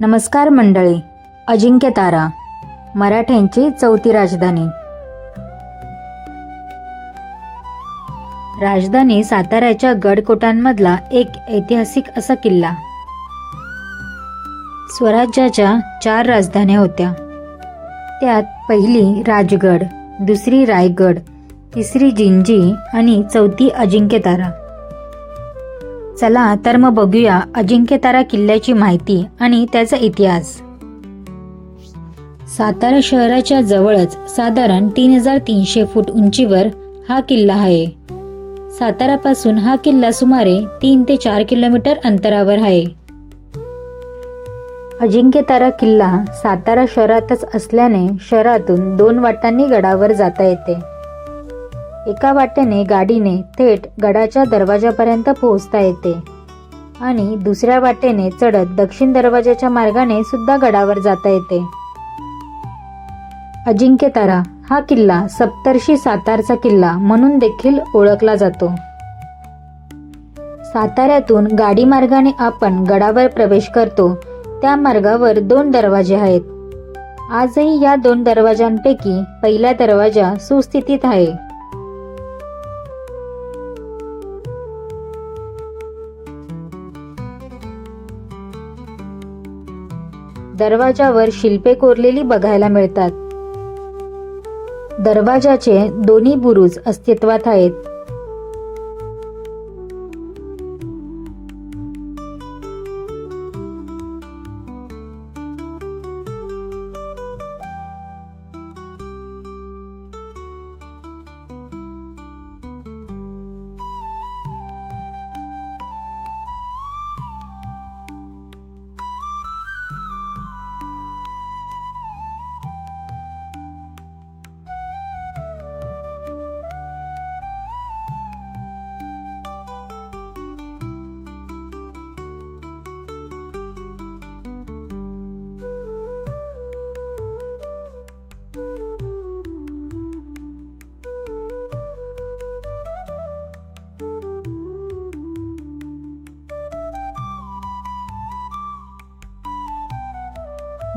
नमस्कार मंडळी अजिंक्य तारा मराठ्यांची चौथी राजधानी. राजधानी साताऱ्याच्या गडकोटांमधला एक ऐतिहासिक असा किल्ला. स्वराज्याच्या चार राजधान्या होत्या. त्यात पहिली राजगड दुसरी रायगड तिसरी जिंजी आणि चौथी अजिंक्यतारा चला तर मग बघूया अजिंक्यतारा किल्ल्याची माहिती आणि त्याचा इतिहास. सातारा शहराच्या जवळच साधारण तीन हजार तीनशे फूट उंचीवर हा किल्ला आहे. सातारापासून हा किल्ला सुमारे तीन ते चार किलोमीटर अंतरावर आहे. अजिंक्यतारा किल्ला सातारा शहरातच असल्याने शहरातून दोन वाटांनी गडावर जाता येते. एका वाटेने गाडीने थेट गडाच्या दरवाजापर्यंत पोहोचता येते. आणि दुसऱ्या वाटेने चढत दक्षिण दरवाजाच्या मार्गाने सुद्धा गडावर जाता येते. अजिंक्यतारा हा किल्ला सप्तर्षी सातारचा किल्ला म्हणून देखील ओळखला जातो. साताऱ्यातून गाडी मार्गाने आपण गडावर प्रवेश करतो. त्या मार्गावर दोन दरवाजे आहेत. आजही या दोन दरवाजांपैकी पहिला दरवाजा सुस्थितीत आहे. दरवाजावर शिल्पे कोरलेली बघायला मिळतात. दरवाजाचे दोन्ही बुरुज अस्तित्वात आहेत.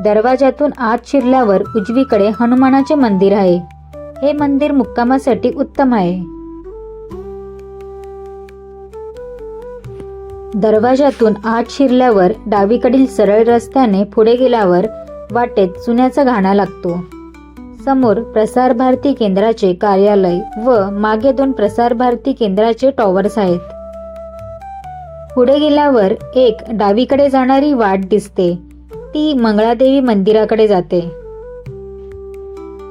दरवाजातून आत शिरल्यावर उजवीकडे हनुमानाचे मंदिर आहे. हे मंदिर मुक्कामासाठी उत्तम आहे. दरवाजातून आत शिरल्यावर डावीकडील सरळ रस्त्याने पुढे गेल्यावर वाटेत चुन्याचा घाणा लागतो. समोर प्रसार भारती केंद्राचे कार्यालय व मागे दोन प्रसार भारती केंद्राचे टॉवर्स आहेत. पुढे गेल्यावर एक डावीकडे जाणारी वाट दिसते. ती मंगळादेवी मंदिराकडे जाते.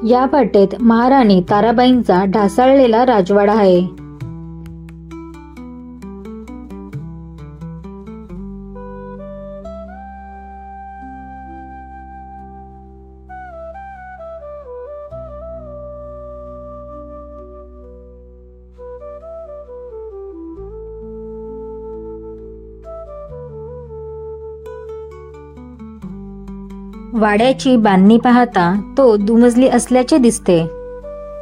या वाटेत महाराणी ताराबाईंचा ढासाळलेला राजवाडा आहे. वाड्याची बांधणी पाहता तो दुमजली असल्याचे दिसते.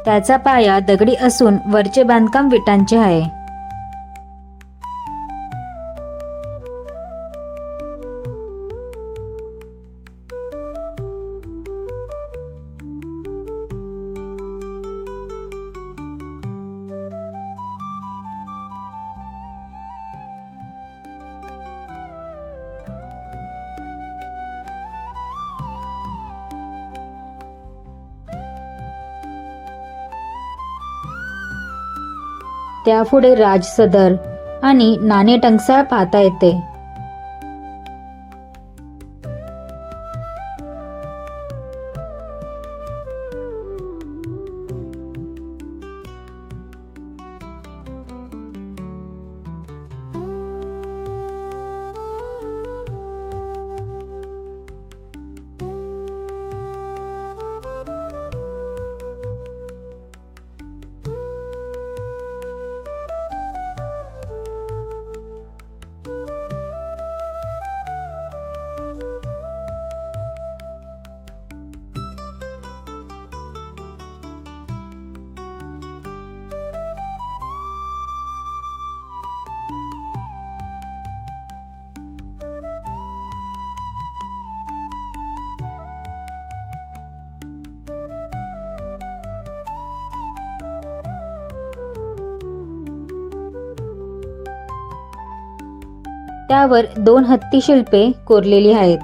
त्याचा पाया दगडी असून वरचे बांधकाम विटांचे आहे. त्यापुढे राज सदर आणि नाणे टंकसाळ पाहता येते. त्यावर दोन हत्ती शिल्पे कोरलेली आहेत.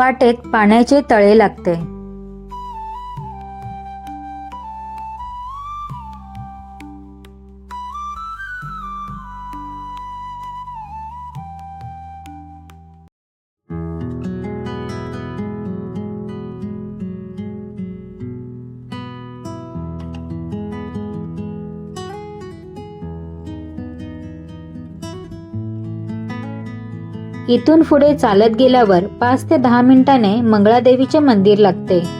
वाटेत पाण्याचे तळे लागते. इथून पुढे चालत गेल्यावर पाच ते दहा मिनिटाने मंगळादेवीचे मंदिर लागते.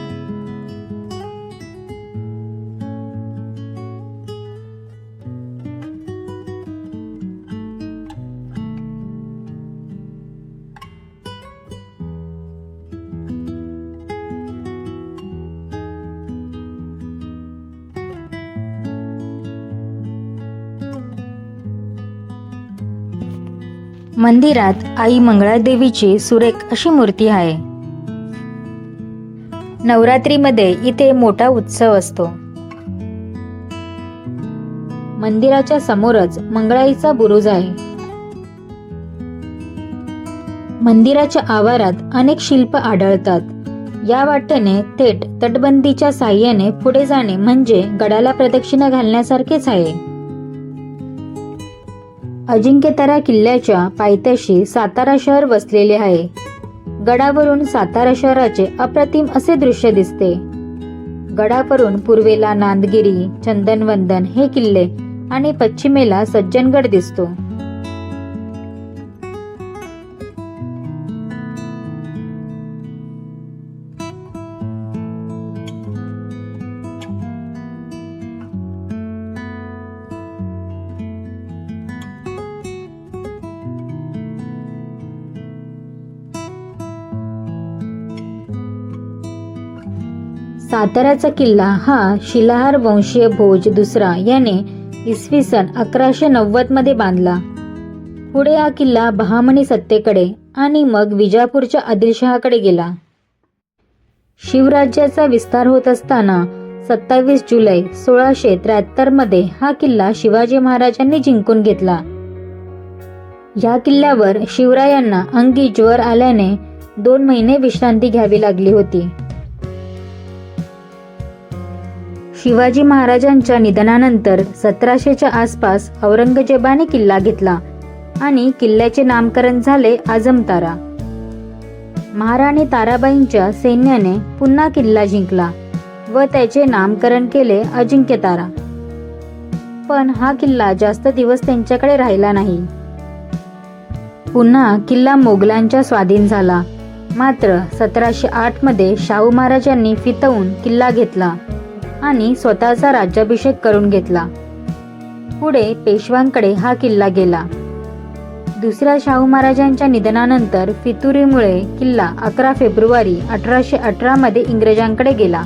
मंदिरात आई मंगळादेवीची सुरेख अशी मूर्ती आहे. नवरात्रीमध्ये इथे मोठा उत्सव असतो. मंदिराच्या समोरच मंगळाईचा बुरुज आहे. मंदिराच्या आवारात अनेक शिल्प आढळतात. या वाटेने थेट तटबंदीच्या साह्याने पुढे जाणे म्हणजे गडाला प्रदक्षिणा घालण्यासारखेच आहे. अजिंक्यतारा किल्ल्याच्या पायथ्याशी सातारा शहर वसलेले आहे. गडावरून सातारा शहराचे अप्रतिम असे दृश्य दिसते. गडावरून पूर्वेला नांदगिरी चंदनवंदन हे किल्ले आणि पश्चिमेला सज्जनगड दिसतो. साताऱ्याचा किल्ला हा शिलाहार वंशीय भोज दुसरा याने इसवी सन अकराशे नव्वदमध्ये बांधला. पुढे हा किल्ला बहामणी सत्तेकडे आणि मग विजापूरच्या आदिलशहाकडे गेला. शिवराज्याचा विस्तार होत असताना सत्तावीस जुलै सोळाशे त्र्याहत्तरमध्ये हा किल्ला शिवाजी महाराजांनी जिंकून घेतला. या किल्ल्यावर शिवरायांना अंगी ज्वर आल्याने दोन महिने विश्रांती घ्यावी लागली होती. शिवाजी महाराजांच्या निधनानंतर सतराशेच्या आसपास औरंगजेबाने किल्ला घेतला आणि किल्ल्याचे नामकरण झाले आजमतारा. महाराणी ताराबाईंच्या सैन्याने पुन्हा किल्ला जिंकला व त्याचे नामकरण केले अजिंक्यतारा. पण हा किल्ला जास्त दिवस त्यांच्याकडे राहिला नाही. पुन्हा किल्ला मोगलांच्या स्वाधीन झाला. मात्र सतराशे आठमध्ये शाहू महाराजांनी फितवून किल्ला घेतला. आणि स्वतःचा राज्याभिषेक करून घेतला. पुढे पेशव्यांकडे हा किल्ला गेला. दुसऱ्या शाहू महाराजांच्या निधनानंतर फितुरीमुळे किल्ला अकरा फेब्रुवारी अठराशे अठरा मध्ये इंग्रजांकडे गेला.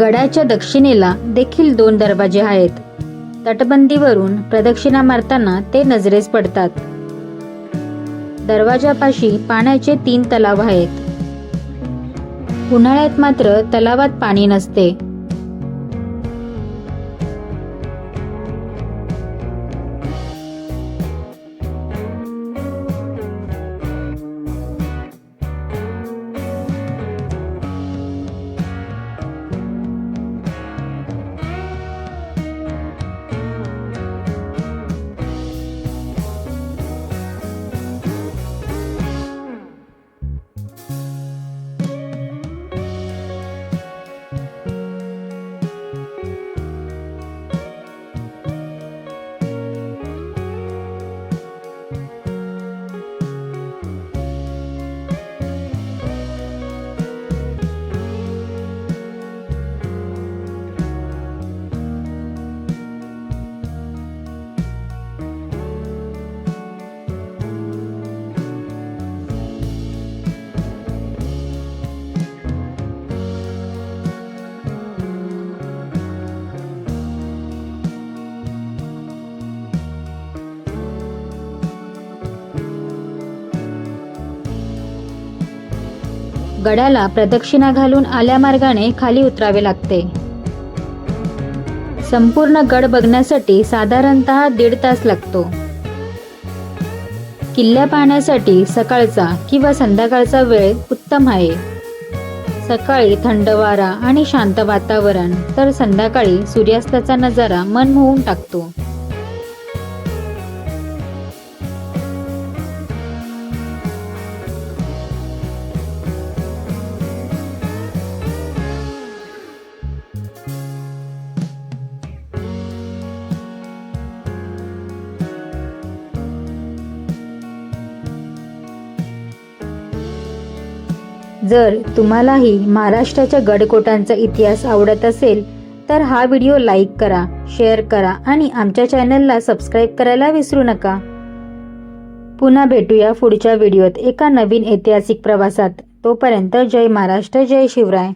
गडाच्या दक्षिणेला देखील दोन दरवाजे आहेत. तटबंदीवरून प्रदक्षिणा मारताना ते नजरेस पडतात. दरवाजापाशी पाण्याचे तीन तलाव आहेत. उन्हाळ्यात मात्र तलावात पाणी नसते. गडाला प्रदक्षिणा घालून आल्या मार्गाने खाली उतरावे लागते. संपूर्ण गड बघण्यासाठी साधारणतः दीड तास लागतो. किल्ला पाहण्यासाठी सकाळचा किंवा संध्याकाळचा वेळ उत्तम आहे. सकाळी थंड वारा आणि शांत वातावरण तर संध्याकाळी सूर्यास्ताचा नजारा मन मोहून टाकतो. जर तुम्हालाही महाराष्ट्राच्या गडकोटांचा इतिहास आवडत असेल तर हा व्हिडिओ लाईक करा शेअर करा आणि आमच्या चॅनलला सबस्क्राईब करायला विसरू नका. पुन्हा भेटूया पुढच्या व्हिडिओत एका नवीन ऐतिहासिक प्रवासात. तोपर्यंत जय महाराष्ट्र जय शिवराय.